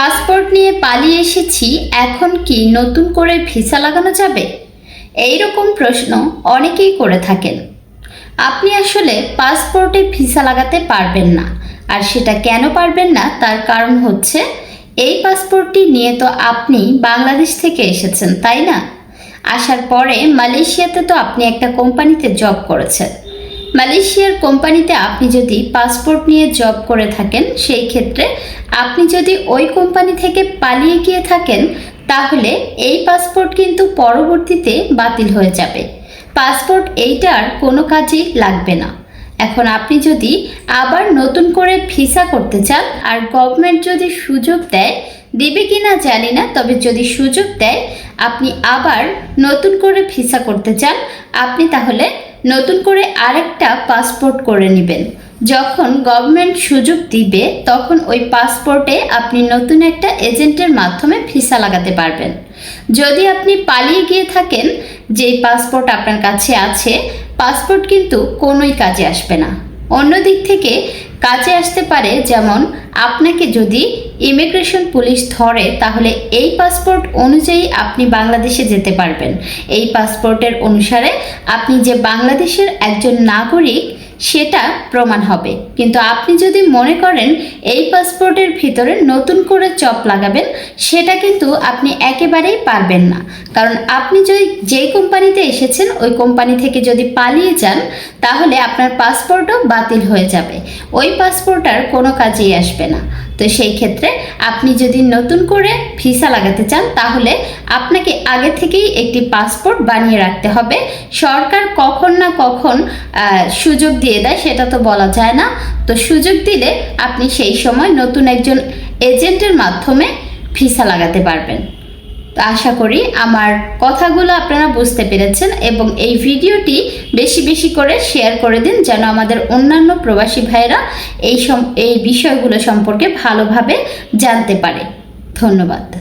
Passport নিয়ে পালিয়ে এসেছি, এখন কি নতুন করে ভিসা লাগানো যাবে? এই রকম প্রশ্ন অনেকেই করে থাকেন। আপনি আসলে পাসপোর্টে ভিসা লাগাতে পারবেন না। আর সেটা কেন পারবেন না তার কারণ হচ্ছে, এই পাসপোর্টটি নিয়ে তো আপনি বাংলাদেশ থেকে এসেছেন, তাই না? আসার পরে মালয়েশিয়াতে তো আপনি একটা কোম্পানিতে জব করেছেন। মালয়েশিয়ার কোম্পানিতে আপনি যদি পাসপোর্ট নিয়ে জব করে থাকেন, সেই ক্ষেত্রে আপনি যদি ওই কোম্পানি থেকে পালিয়ে গিয়ে থাকেন, তাহলে এই পাসপোর্ট কিন্তু পরবর্তীতে বাতিল হয়ে যাবে। পাসপোর্ট এইটার কোনো কাজেই লাগবে না। এখন আপনি যদি আবার নতুন করে ভিসা করতে চান, আর গভর্নমেন্ট যদি সুযোগ দেয়, দেবে কি না জানি না, তবে যদি সুযোগ দেয়, আপনি আবার নতুন করে ভিসা করতে চান, আপনি তাহলে নতুন করে আরেকটা পাসপোর্ট করে নেবেন। যখন গভর্নমেন্ট সুযোগ দিবে, তখন ওই পাসপোর্টে আপনি নতুন একটা এজেন্টের মাধ্যমে ভিসা লাগাতে পারবেন। যদি আপনি পালিয়ে গিয়ে থাকেন, যে পাসপোর্ট আপনার কাছে আছে পাসপোর্ট কিন্তু কোনোই কাজে আসবে না। অন্য দিক থেকে কাজে আসতে পারে, যেমন আপনাকে যদি ইমিগ্রেশন পুলিশ ধরে, তাহলে এই পাসপোর্ট অনুযায়ী আপনি বাংলাদেশে যেতে পারবেন। এই পাসপোর্টের অনুসারে আপনি যে বাংলাদেশের একজন নাগরিক সেটা প্রমাণ হবে। কিন্তু আপনি যদি মনে করেন এই পাসপোর্টের ভিতরে নতুন করে চপ লাগাবেন, সেটা কিন্তু আপনি একেবারেই পারবেন না। কারণ আপনি যদি যেই কোম্পানিতে এসেছেন, ওই কোম্পানি থেকে যদি পালিয়ে যান, তাহলে আপনার পাসপোর্টও বাতিল হয়ে যাবে। ওই পাসপোর্ট আর কোনো কাজেই আসবে না। তো সেই ক্ষেত্রে আপনি যদি নতুন করে ভিসা লাগাতে চান, তাহলে আপনাকে আগে থেকেই একটি পাসপোর্ট বানিয়ে রাখতে হবে। সরকার কখন না কখন সুযোগ দিয়ে দেয়, সেটা তো বলা যায় না। তো সুযোগ দিলে আপনি সেই সময় নতুন একজন এজেন্টের মাধ্যমে ভিসা লাগাতে পারবেন। তো আশা করি আমার কথাগুলো আপনারা বুঝতে পেরেছেন এবং এই ভিডিওটি বেশি বেশি করে শেয়ার করে দিন যেন আমাদের অন্যান্য প্রবাসী ভাইয়েরা এই এই বিষয়গুলো সম্পর্কে ভালোভাবে জানতে পারে। ধন্যবাদ।